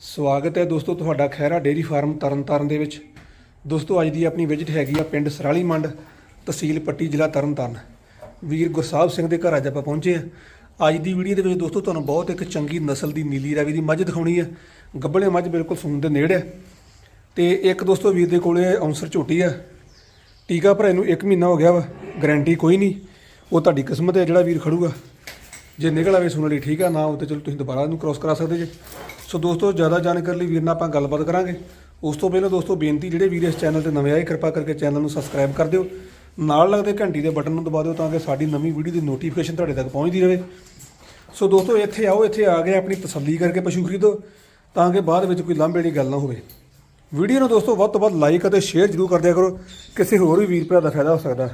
ਸਵਾਗਤ ਹੈ ਦੋਸਤੋ ਤੁਹਾਡਾ ਖੈਰਾ ਡੇਰੀ ਫਾਰਮ ਤਰਨਤਾਰਨ ਦੇ ਵਿੱਚ। ਦੋਸਤੋ ਅੱਜ ਦੀ ਆਪਣੀ ਵਿਜ਼ਿਟ ਹੈਗੀ ਆ ਪਿੰਡ ਸਰਾਲੀ ਮੰਡ, ਤਹਿਸੀਲ ਪੱਟੀ, ਜ਼ਿਲ੍ਹਾ ਤਰਨਤਾਰਨ। ਵੀਰ ਗੁਰਸਾਹਿਬ ਸਿੰਘ ਦੇ ਘਰ ਅੱਜ ਆਪਾਂ ਪਹੁੰਚੇ ਆ। ਅੱਜ ਦੀ ਵੀਡੀਓ ਦੇ ਵਿੱਚ ਦੋਸਤੋ ਤੁਹਾਨੂੰ ਬਹੁਤ ਇੱਕ ਚੰਗੀ ਨਸਲ ਦੀ ਨੀਲੀ ਰਾਵੀ ਦੀ ਮੱਝ ਦਿਖਾਉਣੀ ਹੈ ਗੱਬਲੇ ਮੱਝ ਬਿਲਕੁਲ ਸੂਣ ਦੇ ਨੇੜੇ ਹੈ ਤੇ ਇੱਕ ਦੋਸਤੋ ਵੀਰ ਦੇ ਕੋਲੇ ਔਂਸਰ ਝੋਟੀ ਆ। ਟੀਕਾ ਭਰਾਏ ਨੂੰ 1 ਮਹੀਨਾ ਹੋ ਗਿਆ ਵਾ, ਗਾਰੰਟੀ ਕੋਈ ਨਹੀਂ। ਉਹ ਤੁਹਾਡੀ ਕਿਸਮਤ ਹੈ ਜਿਹੜਾ ਵੀਰ ਖੜੂਗਾ। ਜੇ ਨਿਕਲ ਆਵੇ ਸੁਣਨ ਲਈ ਠੀਕ ਆ, ਨਾ ਉਹ ਤੇ ਚਲੋ ਤੁਸੀਂ ਦੁਬਾਰਾ ਇਹਨੂੰ ਕ੍ਰਾਸ ਕਰਾ ਸਕਦੇ ਜੇ। ਸੋ ਦੋਸਤੋ, ਜ਼ਿਆਦਾ ਜਾਣਕਾਰੀ ਲਈ ਵੀਰ ਨਾਲ ਆਪਾਂ ਗੱਲਬਾਤ ਕਰਾਂਗੇ। ਉਸ ਤੋਂ ਪਹਿਲਾਂ ਦੋਸਤੋ, ਬੇਨਤੀ ਜਿਹੜੇ ਵੀਰ ਇਸ ਚੈਨਲ ਤੇ ਨਵੇਂ ਆਏ, ਕਿਰਪਾ ਕਰਕੇ ਚੈਨਲ ਨੂੰ ਸਬਸਕ੍ਰਾਈਬ ਕਰ ਦਿਓ। ਨਾਲ ਲੱਗਦੇ ਘੰਟੀ ਦੇ ਬਟਨ ਨੂੰ ਦਬਾ ਦਿਓ ਤਾਂ ਕਿ ਸਾਡੀ ਨਵੀਂ ਵੀਡੀਓ ਦੀ ਨੋਟੀਫਿਕੇਸ਼ਨ ਤੁਹਾਡੇ ਤੱਕ ਪਹੁੰਚਦੀ ਰਹੇ। ਸੋ ਦੋਸਤੋ, ਇੱਥੇ ਆਓ, ਇੱਥੇ ਆ ਕੇ ਆਪਣੀ ਤਸੱਲੀ ਕਰਕੇ ਪਸ਼ੂ ਖਰੀਦੋ, ਤਾਂ ਕਿ ਬਾਅਦ ਵਿੱਚ ਕੋਈ ਲਾਂਭੇ ਦੀ ਗੱਲ ਨਾ ਹੋਵੇ। ਵੀਡੀਓ ਨੂੰ ਦੋਸਤੋ, ਵੱਧ ਤੋਂ ਵੱਧ ਲਾਈਕ ਅਤੇ ਸ਼ੇਅਰ ਜ਼ਰੂਰ ਕਰ ਦਿਆ ਕਰੋ, ਕਿਸੇ ਹੋਰ ਵੀ ਵੀਰ ਭਰਾ ਦਾ ਫਾਇਦਾ ਹੋ ਸਕਦਾ।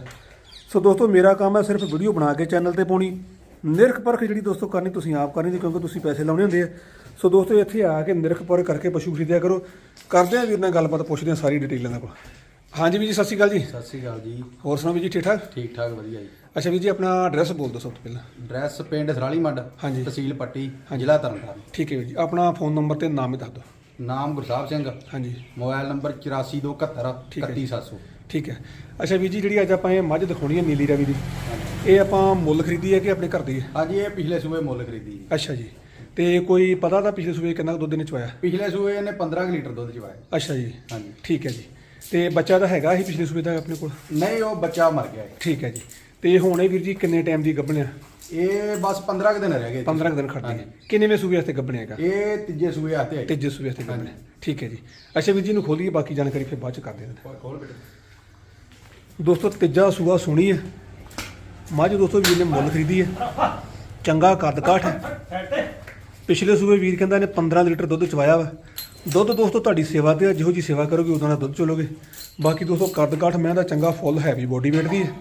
ਸੋ ਦੋਸਤੋ, ਮੇਰਾ ਕੰਮ ਹੈ ਸਿਰਫ ਵੀਡੀਓ ਬਣਾ ਕੇ ਚੈਨਲ ਤੇ ਪਾਉਣੀ। ਨਿਰਖ ਪਰਖ ਜਿਹੜੀ ਦੋਸਤੋ ਕਰਨੀ ਤੁਸੀਂ ਆਪ ਕਰਨੀ ਦੀ ਕਿਉਂਕਿ ਤੁਸੀਂ ਪੈਸੇ ਲਾਉਣੇ ਹੁੰਦੇ ਆ। ਸੋ ਦੋਸਤੋ ਇੱਥੇ ਆ ਕੇ ਨਿਰਖ ਪਰਖ ਕਰਕੇ ਪਸ਼ੂ ਖਰੀਦਿਆ ਕਰੋ। ਕਰਦੇ ਆ ਵੀਰ ਨਾਲ ਗੱਲਬਾਤ ਪੁੱਛਦੇ ਆ ਸਾਰੀ ਡਿਟੇਲ ਇਹਨਾਂ ਕੋਲ। ਹਾਂਜੀ ਵੀਰ ਜੀ ਸਤਿ ਸ਼੍ਰੀ ਅਕਾਲ ਜੀ। ਸਤਿ ਸ਼੍ਰੀ ਅਕਾਲ ਜੀ। ਹੋਰ ਸੁਣਾਓ ਵੀਰ ਜੀ ਠੀਕ ਠਾਕ? ਠੀਕ ਠਾਕ ਵਧੀਆ ਜੀ। ਅੱਛਾ ਵੀਰ ਜੀ ਆਪਣਾ ਐਡਰੈਸ ਬੋਲ ਦਿਓ ਸਭ ਤੋਂ ਪਹਿਲਾਂ। ਡਰੈਸ ਪਿੰਡ ਸਰਾਲੀ ਮੰਡ ਹਾਂਜੀ। ਤਹਿਸੀਲ ਪੱਟੀ ਜ਼ਿਲ੍ਹਾ ਤਰਨਤਾਰਨ। ਠੀਕ ਹੈ ਵੀਰ ਜੀ ਆਪਣਾ ਫੋਨ ਨੰਬਰ ਤੇ ਨਾਮ ਹੀ ਦੱਸ ਦਿਓ। ਨਾਮ ਗੁਰਸਾਹਿਬ ਸਿੰਘ। ਹਾਂਜੀ। ਮੋਬਾਈਲ ਨੰਬਰ 8421 ਠੀਕ ਹੈ। 31700 ਠੀਕ ਹੈ। ਅੱਛਾ ਵੀਰ ਜੀ ਜਿਹੜੀ ਅੱਜ ਆਪਾਂ ਇਹ ਮੱਝ ਦਿਖਾਉਣੀ ਹੈ ਨੀਲੀ ਰਵੀ ਦੀ। ਇਹ ਆਪਾਂ ਮੁੱਲ ਖਰੀਦੀ ਹੈ ਕਿ ਆਪਣੇ ਘਰ ਦੀ ਹੈ? ਹਾਂਜੀ ਇਹ ਪਿਛਲੇ ਸੂਏ ਮੁੱਲ ਖਰੀਦੀ ਜੀ। ਅੱਛਾ ਜੀ। ਤੇ ਕੋਈ ਪਤਾ ਤਾਂ ਪਿਛਲੇ ਸੂਏ ਕਿੰਨਾ ਕੁ ਦੁੱਧ ਨੇ ਚਵਾਇਆ ਪਿਛਲੇ ਸੂਏ ਇਹਨੇ 15 ਕੁ ਲੀਟਰ ਦੁੱਧ ਚਵਾਇਆ ਅੱਛਾ ਜੀ। ਹਾਂਜੀ। ਠੀਕ ਹੈ ਜੀ। ਤੇ ਬੱਚਾ ਤਾਂ ਹੈਗਾ ਹੀ ਪਿਛਲੇ ਸੂਏ ਦਾ ਆਪਣੇ ਕੋਲ? ਨਹੀਂ ਉਹ ਬੱਚਾ ਮਰ ਗਿਆ ਹੈ। ਠੀਕ ਹੈ ਜੀ। ਤੇ ਹੁਣ ਇਹ ਵੀਰ ਜੀ ਕਿੰਨੇ ਟਾਈਮ ਦੀ ਗੱਭਣਿਆ? ਇਹ ਬਸ 15 ਕੁ ਦਿਨ ਰਹਿ ਗਏ 15 ਕੁ ਦਿਨ ਖੜਦੀ। ਹੈ ਕਿੰਨੇਵੇਂ ਸੂਏ ਵਾਸਤੇ ਗੱਭਣਿਆ ਹੈਗਾ? ਇਹ ਤੀਜੇ ਸੂਏ ਆਤੇ ਹੈ। ਤੀਜੇ ਸੂਏ ਵਾਸਤੇ ਗੱਭਣਿਆ। ਠੀਕ ਹੈ ਜੀ। ਅੱਛਾ ਵੀਰ ਜੀ ਨੂੰ ਖੋਲੀਏ ਬਾਕੀ ਜਾਣਕਾਰੀ ਫਿਰ ਬਾਅਦ ਚ ਕਰ ਦੇਣਾ ਖੋਲ ਬੇਟੇ। ਦੋਸਤੋ ਤੀਜਾ ਸੂਆ ਸੁਣੀ ਹੈ। ਮੱਝ ਦੋਸਤੋ ਵੀਰ ਨੇ ਮੁੱਲ ਖਰੀਦੀ ਹੈ। ਚੰਗਾ ਕੱਦ ਕਾਠ ਪਿਛਲੇ ਸੂਬੇ ਵੀਰ ਕਹਿੰਦਾ ਨੇ 15 ਲੀਟਰ ਦੁੱਧ ਚਵਾਇਆ ਵਾ। ਦੁੱਧ ਦੋਸਤੋ ਤੁਹਾਡੀ ਸੇਵਾ ਤੇ ਆ, ਜਿਹੋ ਜੀ ਸੇਵਾ ਕਰੋਗੇ ਉਦੋਂ ਦਾ ਦੁੱਧ ਚਲੋਗੇ। ਬਾਕੀ ਦੋਸਤੋ ਕੱਦ ਕਾਠ ਮੈਂ ਦਾ ਚੰਗਾ ਫੁੱਲ ਹੈਵੀ ਬੋਡੀ weight ਦੀ ਹੈ।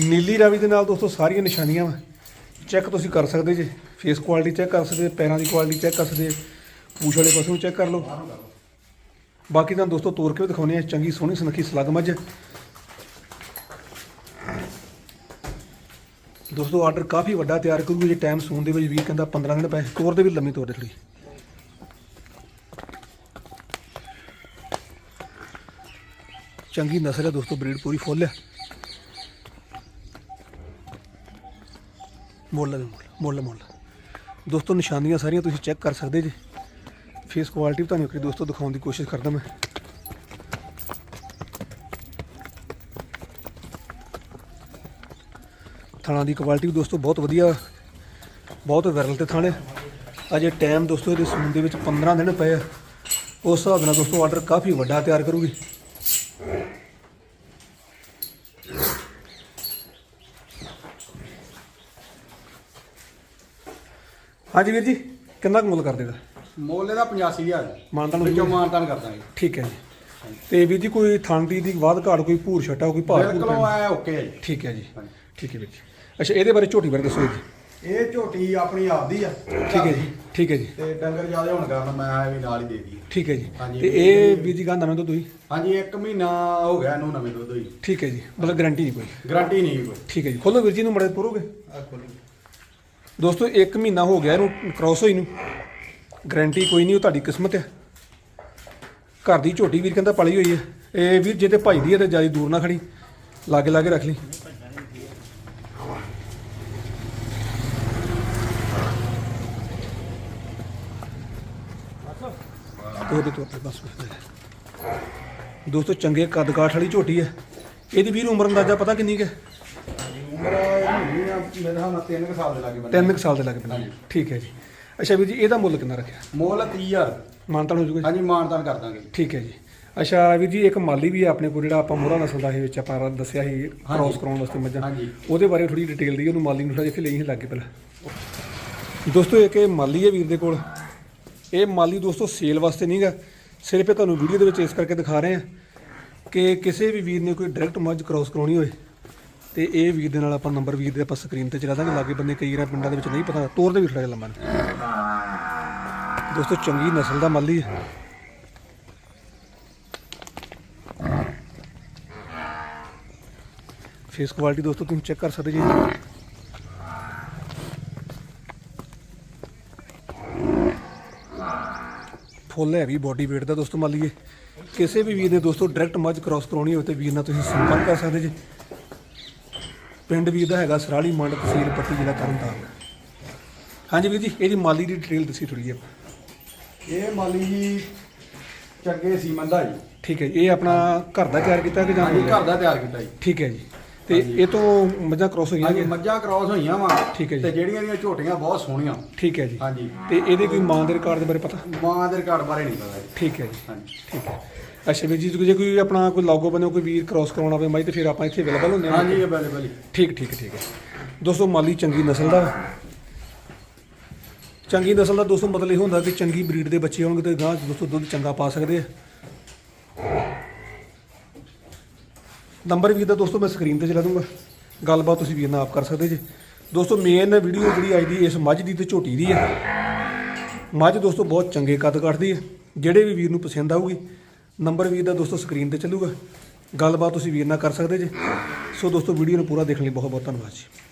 ਨੀਲੀ ਰਾਵੀ ਦੇ ਨਾਲ ਦੋਸਤੋ ਸਾਰੀਆਂ ਨਿਸ਼ਾਨੀਆਂ ਵਾ। ਚੈੱਕ ਤੁਸੀਂ ਕਰ ਸਕਦੇ ਜੇ। ਫੇਸ ਕੁਆਲਿਟੀ ਚੈੱਕ ਕਰ ਸਕਦੇ ਪੈਰਾਂ ਦੀ ਕੁਆਲਿਟੀ ਚੈੱਕ ਕਰ ਸਕਦੇ ਪੂਛ ਵਾਲੇ ਪਾਸੋਂ ਚੈੱਕ ਕਰ ਲਓ। ਬਾਕੀ ਤਾਂ ਦੋਸਤੋ ਤੋਰ ਕੇ ਵੀ ਦਿਖਾਉਣੇ ਆ ਚੰਗੀ ਸੋਹਣੀ ਸੁਨੱਖੀ ਸਲੱਗ ਮੱਝ ਦੋਸਤੋ ਆਰਡਰ ਕਾਫੀ ਵੱਡਾ ਤਿਆਰ ਕਰੂਗੇ ਜੇ ਟਾਈਮ ਸੂਨ ਦੇ ਵਿੱਚ ਵੀਰ ਕਹਿੰਦਾ 15 ਮਿੰਟ ਪਏ ਤੋਰ ਦੇ ਵੀ ਲੰਮੀ ਤੋਰ ਦੇ ਥੋੜੀ ਚੰਗੀ ਨਸਲ ਹੈ ਦੋਸਤੋ ਬਰੀਡ ਪੂਰੀ ਫੁੱਲ ਹੈ। ਮੁੱਲ ਮੁੱਲ ਮੁੱਲ ਮੁੱਲ। ਦੋਸਤੋ, ਨਿਸ਼ਾਨੀਆਂ ਸਾਰੀਆਂ ਤੁਸੀਂ ਚੈੱਕ ਕਰ ਸਕਦੇ ਜੀ। ਫੇਸ ਕੁਆਲਿਟੀ ਵੀ ਤੁਹਾਨੂੰ ਇੱਕ ਦੋਸਤੋ ਦਿਖਾਉਣ ਦੀ ਕੋਸ਼ਿਸ਼ ਕਰਦਾ ਮੈਂ। ਥਾਣਾ ਦੀ ਕੁਆਲਿਟੀ ਵੀ ਦੋਸਤੋ ਬਹੁਤ ਵਧੀਆ ਬਹੁਤ ਵਿਰਲ ਤੇ ਥਾਣੇ। ਅਜੇ ਟਾਈਮ ਦੋਸਤੋ ਇਹਦੇ ਸੂਣ ਦੇ ਵਿੱਚ 15 ਦਿਨ ਪਏ ਆ। ਉਸ ਹਿਸਾਬ ਨਾਲ ਦੋਸਤੋ ਆਰਡਰ ਕਾਫੀ ਵੱਡਾ ਤਿਆਰ ਕਰੂਗੀ। ਹਾਂਜੀ ਵੀਰ ਜੀ ਕਿੰਨਾ ਕੁ ਮੁੱਲ ਕਰ ਦੇਗਾ ਮੁੱਲ ਇਹਦਾ 85000 ਮਾਨਤਾਨ ਵਿੱਚੋਂ? ਮਾਨਤਾਨ ਕਰ ਦਾਂਗੇ। ਠੀਕ ਹੈ ਜੀ। ਤੇ ਵੀਰ ਜੀ ਕੋਈ ਥਾਣ ਦੀ ਵਾਧ ਘਾਟ ਕੋਈ ਭੂਰ ਛਟਾ ਕੋਈ ਭਾਰ ਬਿਲਕੁਲ? ਐ ਓਕੇ ਹੈ ਜੀ। ਠੀਕ ਹੈ ਜੀ। ਠੀਕ ਹੈ ਵੀਰ ਜੀ। ਅੱਛਾ ਇਹਦੇ ਬਾਰੇ ਝੋਟੀ ਬਾਰੇ ਦੱਸੋ ਜੀ। ਇਹ ਝੋਟੀ ਆਪਣੀ ਆਪਦੀ ਆ। ਠੀਕ ਹੈ ਜੀ ਠੀਕ ਹੈ ਜੀ। ਤੇ ਡੰਗਰ ਜ਼ਿਆਦਾ ਹੋਣ ਕਾਰਨ ਮੈਂ ਇਹ ਵੀ ਨਾਲ ਹੀ ਦੇ ਦੀ ਠੀਕ ਹੈ ਜੀ। ਹਾਂਜੀ, ਤੇ ਇਹ ਵੀਰ ਜੀ ਗਾਂ ਨਵੇਂ ਤੋਂ ਤੁਸੀਂ? ਹਾਂਜੀ 1 ਮਹੀਨਾ ਹੋ ਗਿਆ ਇਹਨੂੰ ਨਵੇਂ ਦੁੱਧ ਹੋਈ ਠੀਕ ਹੈ ਜੀ ਮਤਲਬ ਗਾਰੰਟੀ ਨਹੀਂ ਕੋਈ? ਗਾਰੰਟੀ ਨਹੀਂ ਕੋਈ। ਠੀਕ ਹੈ ਜੀ ਖੋਲੋ ਵੀਰ ਜੀ ਨੂੰ ਮੜੇ ਪੁਰੋਗੇ ਆ ਖੋਲੀ। ਦੋਸਤੋ 1 ਮਹੀਨਾ ਹੋ ਗਿਆ ਇਹਨੂੰ ਕ੍ਰਾਸ ਹੋਈ ਨੂੰ। ਗਾਰੰਟੀ ਕੋਈ ਨਹੀਂ ਉਹ ਤੁਹਾਡੀ ਕਿਸਮਤ ਹੈ ਘਰ ਦੀ ਝੋਟੀ ਵੀਰ ਕਹਿੰਦਾ ਪਲੀ ਹੋਈ ਹੈ ਇਹ ਵੀਰ ਜੇ ਤੇ ਭਾਈ ਦੀ ਹੈ ਤੇ ਜ਼ਿਆਦਾ ਦੂਰ ਨਾ ਖੜੀ। ਲਾਗੇ ਲਾਗੇ ਰੱਖ ਲਈ। ਤੋਰ ਦੇ ਤੋਰ ਦੇ ਬਸ। ਦੋਸਤੋ ਚੰਗੇ ਕੱਦ ਕਾਠ ਵਾਲੀ ਝੋਟੀ ਹੈ। ਇਹਦੀ ਵੀਰ ਉਮਰ ਅੰਦਾਜ਼ਾ ਪਤਾ ਕਿੰਨੀ ਕੁ ਹੈ? ਉਮਰ ਇਹਦੀ ਆ ਮੇਰੇ ਹਾਲ ਨਾਲ 3 ਸਾਲ ਦੇ ਲੱਗੇ ਬੰਦੇ ਤਿੰਨ ਕੁ ਸਾਲ ਦੇ ਲੱਗ ਪੈਂਦੇ। ਠੀਕ ਹੈ ਜੀ। ਅੱਛਾ ਵੀਰ ਜੀ ਇਹਦਾ ਮੁੱਲ ਕਿੰਨਾ ਰੱਖਿਆ? ਮੁੱਲ 30000 ਮਾਨਤਾਨ ਹੋ ਜੂਗਾ ਜੀ? ਹਾਂਜੀ ਮਾਨਤਾਨ ਕਰ ਦਾਂਗੇ ਠੀਕ ਹੈ ਜੀ। ਅੱਛਾ ਵੀਰ ਜੀ ਇੱਕ ਮਾਲੀ ਵੀ ਹੈ ਆਪਣੇ ਕੋਲ ਜਿਹੜਾ ਆਪਾਂ ਮੋਹਰਾ ਨਸਲ ਦਾ ਇਹ ਵਿੱਚ ਆਪਾਂ ਦੱਸਿਆ ਸੀ ਕ੍ਰਾਸ ਕਰਾਉਣ ਵਾਸਤੇ ਮੱਝਾਂ। ਹਾਂਜੀ। ਉਹਦੇ ਬਾਰੇ ਥੋੜੀ ਡਿਟੇਲ ਦੀ ਉਹਨੂੰ ਮਾਲੀ ਨੂੰ ਥੋੜਾ ਜਿੱਥੇ ਲਈ ਸੀ ਲੱਗੇ ਪਹਿਲਾਂ। ਦੋਸਤੋ ਇੱਕ ਇਹ ਮਾਲੀ ਹੈ ਵੀਰ ਦੇ ਕੋਲ। ਇਹ ਮਾਲੀ ਦੋਸਤੋ ਸੇਲ ਵਾਸਤੇ ਨਹੀਂਗਾ ਸਿਰਫ ਇਹ ਤੁਹਾਨੂੰ ਵੀਡੀਓ ਦੇ ਵਿੱਚ ਇਸ ਕਰਕੇ ਦਿਖਾ ਰਹੇ ਹਾਂ ਕਿ ਕਿਸੇ ਵੀ ਵੀਰ ਨੇ ਕੋਈ ਡਾਇਰੈਕਟ ਮੱਝ ਕ੍ਰਾਸ ਕਰਾਉਣੀ ਹੋਏ ਤੇ ਇਹ ਵੀਰ ਦੇ ਨਾਲ ਆਪਾਂ ਨੰਬਰ ਵੀਰ ਦੇ ਆਪਾਂ ਸਕਰੀਨ ਤੇ ਚਲਾ ਦਾਂਗੇ। ਲਾਗੇ ਬੰਦੇ ਕਈ ਵਾਰ ਪਿੰਡਾਂ ਦੇ ਵਿੱਚ ਨਹੀਂ ਪਤਾ, ਤੋਰ ਦੇ ਵੀ ਥੋੜਾ ਲੰਮਾ ਦੋਸਤੋ ਚੰਗੀ ਨਸਲ ਦਾ ਮਾਲੀ ਹੈ। ਫੇਸ ਕੁਆਲਿਟੀ ਦੋਸਤੋ ਤੁਸੀਂ ਚੈੱਕ ਕਰ ਸਕਦੇ ਜੀ। ਫੁੱਲ ਹੈਵੀ ਬੋਡੀ weight ਦਾ ਦੋਸਤੋ ਮੰਨ ਲਈਏ। ਕਿਸੇ ਵੀ ਵੀਰ ਨੇ ਦੋਸਤੋ ਡਾਇਰੈਕਟ ਮੱਝ ਕ੍ਰਾਸ ਕਰਾਉਣੀ ਹੋਵੇ ਤੇ ਵੀਰ ਨਾਲ ਤੁਸੀਂ ਸੰਪਰਕ ਕਰ ਸਕਦੇ ਜੀ। ਪਿੰਡ ਵੀਰ ਦਾ ਹੈਗਾ ਸਰਾਲੀ ਮੰਡ ਤਹਿਸੀਲ ਪੱਟੀ ਜ਼ਿਲ੍ਹਾ ਤਰਨਤਾਰਨ। ਹਾਂਜੀ ਵੀਰ ਜੀ ਇਹਦੀ ਮਾਲੀ ਦੀ ਡਿਟੇਲ ਦੱਸੀ ਥੋੜੀ ਜਿਹੀ ਇਹ ਮਾਲੀ ਜੀ ਚੰਗੇ ਸੀਮਨ ਦਾ ਜੀ। ਠੀਕ ਹੈ ਜੀ ਇਹ ਆਪਣਾ ਘਰ ਦਾ ਤਿਆਰ ਕੀਤਾ ਕਿ ਜਾਂ ਹਾਂਜੀ ਘਰ ਦਾ ਤਿਆਰ ਕੀਤਾ ਜੀ। ਠੀਕ ਹੈ ਜੀ। ਤੇ ਇਹ ਤੋਂ ਮੱਝਾਂ ਕ੍ਰਾਸ ਹੋਈਆਂ ਹਾਂਜੀ ਮੱਝਾਂ ਕ੍ਰਾਸ ਹੋਈਆਂ ਵਾ। ਠੀਕ ਹੈ ਜੀ। ਤੇ ਜਿਹੜੀਆਂ ਦੀਆਂ ਝੋਟੀਆਂ ਬਹੁਤ ਸੋਹਣੀਆਂ। ਠੀਕ ਹੈ ਜੀ। ਹਾਂਜੀ। ਤੇ ਇਹਦੇ ਕੋਈ ਮਾਂ ਦੇ ਰਿਕਾਰਡ ਦੇ ਬਾਰੇ ਪਤਾ? ਮਾਂ ਦੇ ਰਿਕਾਰਡ ਬਾਰੇ ਨਹੀਂ ਪਤਾ ਜੀ। ਠੀਕ ਹੈ ਜੀ। ਹਾਂਜੀ। ਠੀਕ ਹੈ। ਅੱਛਾ ਵੀਰ ਜੀ ਜੇ ਕੋਈ ਆਪਣਾ ਕੋਈ ਲਾਗੋ ਬੰਨੋ ਕੋਈ ਵੀਰ ਕ੍ਰਾਸ ਕਰਾਉਣਾ ਹੋਵੇ ਮੱਝ ਤੇ ਫਿਰ ਆਪਾਂ ਇੱਥੇ ਅਵੇਲੇਬਲ ਹੁੰਦੇ ਹਾਂ। ਹਾਂਜੀ ਅਵੇਲੇਬਲ ਠੀਕ ਠੀਕ ਠੀਕ ਹੈ। ਦੋਸਤੋ ਮਾਲੀ ਚੰਗੀ ਨਸਲ ਦਾ। ਚੰਗੀ ਨਸਲ ਦਾ ਦੋਸਤੋ ਮਤਲਬ ਇਹ ਹੁੰਦਾ ਕਿ ਚੰਗੀ ਬਰੀਡ ਦੇ ਬੱਚੇ ਹੋਣਗੇ ਤੇ ਗਾਂ ਦੋਸਤੋ ਦੁੱਧ ਚੰਗਾ ਪਾ ਸਕਦੇ ਆ। ਨੰਬਰ ਵੀਰ ਦਾ ਦੋਸਤੋ, ਮੈਂ ਸਕਰੀਨ ਤੇ ਚਲਾ ਦੂੰਗਾ। ਗੱਲਬਾਤ ਤੁਸੀਂ ਵੀਰ ਨਾਲ ਆਪ ਕਰ ਸਕਦੇ ਜੀ। ਦੋਸਤੋ ਮੇਨ ਵੀਡੀਓ ਜਿਹੜੀ ਅੱਜ ਦੀ ਇਸ ਮੱਝ ਦੀ ਤੇ ਝੋਟੀ ਦੀ ਹੈ ਮੱਝ ਦੋਸਤੋ, ਬਹੁਤ ਚੰਗੇ ਕੱਦ ਕੱਢਦੀ ਹੈ ਜਿਹੜੇ ਵੀ ਵੀਰ ਨੂੰ ਪਸੰਦ ਆਊਗੀ, ਨੰਬਰ ਵੀਰ ਦਾ ਦੋਸਤੋ ਸਕਰੀਨ ਤੇ ਚੱਲੂਗਾ। ਗੱਲਬਾਤ ਤੁਸੀਂ ਵੀਰ ਨਾਲ ਕਰ ਸਕਦੇ ਜੀ। ਸੋ ਦੋਸਤੋ ਵੀਡੀਓ ਨੂੰ ਪੂਰਾ ਦੇਖਣ ਲਈ ਬਹੁਤ ਬਹੁਤ ਧੰਨਵਾਦ ਜੀ।